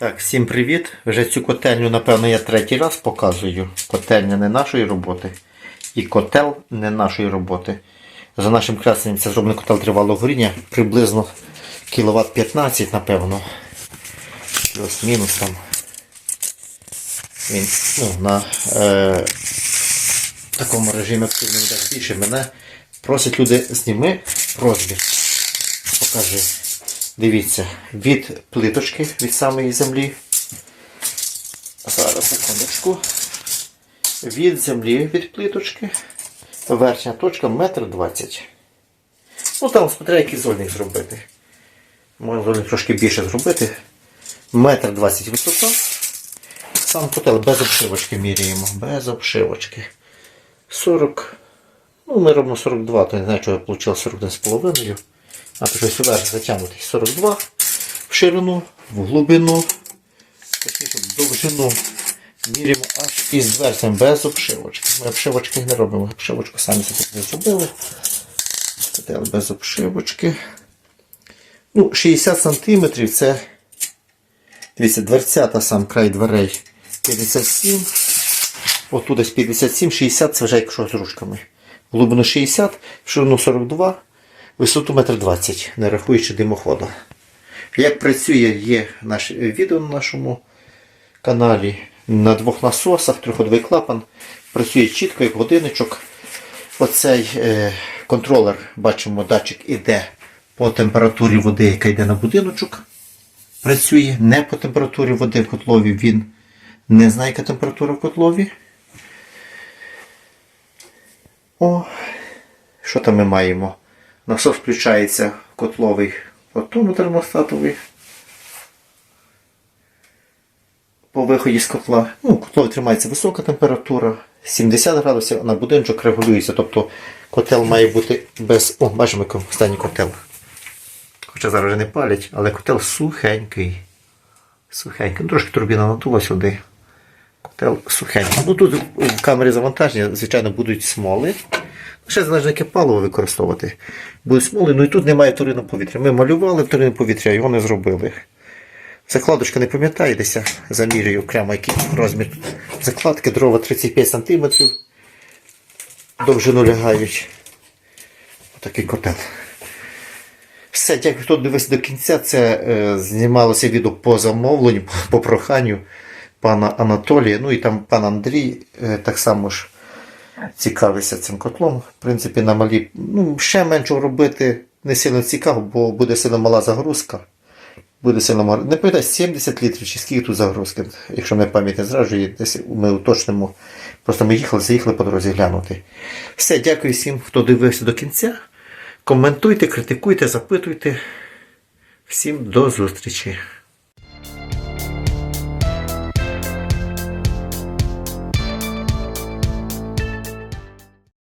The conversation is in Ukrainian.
Так, всім привіт. Вже цю котельню, напевно, я третій раз показую. Котельня не нашої роботи. І котел не нашої роботи. За нашим красенням це зроблений котел тривалого горіння. Приблизно кВт 15, напевно. Плюс-мінус там. Він ну, на е, такому режимі активний більше мене. Просять люди, зніми розбір. Покажи. Дивіться, від плиточки, від самої землі. Зараз секундочку. Від землі від плиточки. Верхня точка метр двадцять. Ну там смотря який зольник зробити. Можна зольник трошки більше зробити. Метр двадцять висота. Сам котел без обшивочки міряємо. Без обшивочки. 40. Ну, ми робимо 42, то не знаю, чого я отримав 41,5. А то сюди затягнутий 42 в ширину, в глибину, точніше в довжину. Міряємо аж із дверцем без обшивочки. Ми обшивочки не робимо. Обшивочку самі собі зробили. Котел без обшивочки. Ну, 60 см це. Дивіться, дверцята сам край дверей 57. Отут десь 57, 60 це вже якщо з ручками. Глибину 60, в ширину 42, висоту 1,20 м, не рахуючи димохода. Як працює, є наше відео на нашому каналі. На двох насосах, трьохходовий клапан. Працює чітко, як годинничок. Оцей е, контролер, бачимо, датчик іде по температурі води, яка йде на будиночок. Працює не по температурі води в котлові. Він не знає, яка температура в котлові. О, що там ми маємо? Насос включається котловий по тому термостатовий. По виході з котла. Ну, котловий тримається висока температура, 70 градусів, а на будиночок регулюється. Тобто котел має бути без. О, бачимо, який останній котел. Хоча зараз вже не палять, але котел сухенький. Сухенький. Ну, трошки турбіна надула сюди. Котел сухенький. Ну тут в камері завантаження, звичайно, будуть смоли. Ще залежно, яке паливо використовувати. Будуть смоли, ну і тут немає турину повітря. Ми малювали турину повітря, його не зробили. Закладочка не пам'ятаєтеся, замірюю окремо який розмір закладки, дрова 35 см. Довжину лягають. Отакий котел. Все, дякую, хто дивився до кінця. Це е, знімалося відео по замовленню, по проханню пана Анатолія. Ну і там пан Андрій е, так само ж цікавився цим котлом. В принципі, на малі, ну, ще менше робити не сильно цікаво, бо буде сильно мала загрузка. Буде сильно мала. Не пам'ятаю, 70 літрів чи скільки тут загрузки. Якщо не пам'ять не зраджує, десь ми уточнимо. Просто ми їхали, заїхали по дорозі глянути. Все, дякую всім, хто дивився до кінця. Коментуйте, критикуйте, запитуйте. Всім до зустрічі!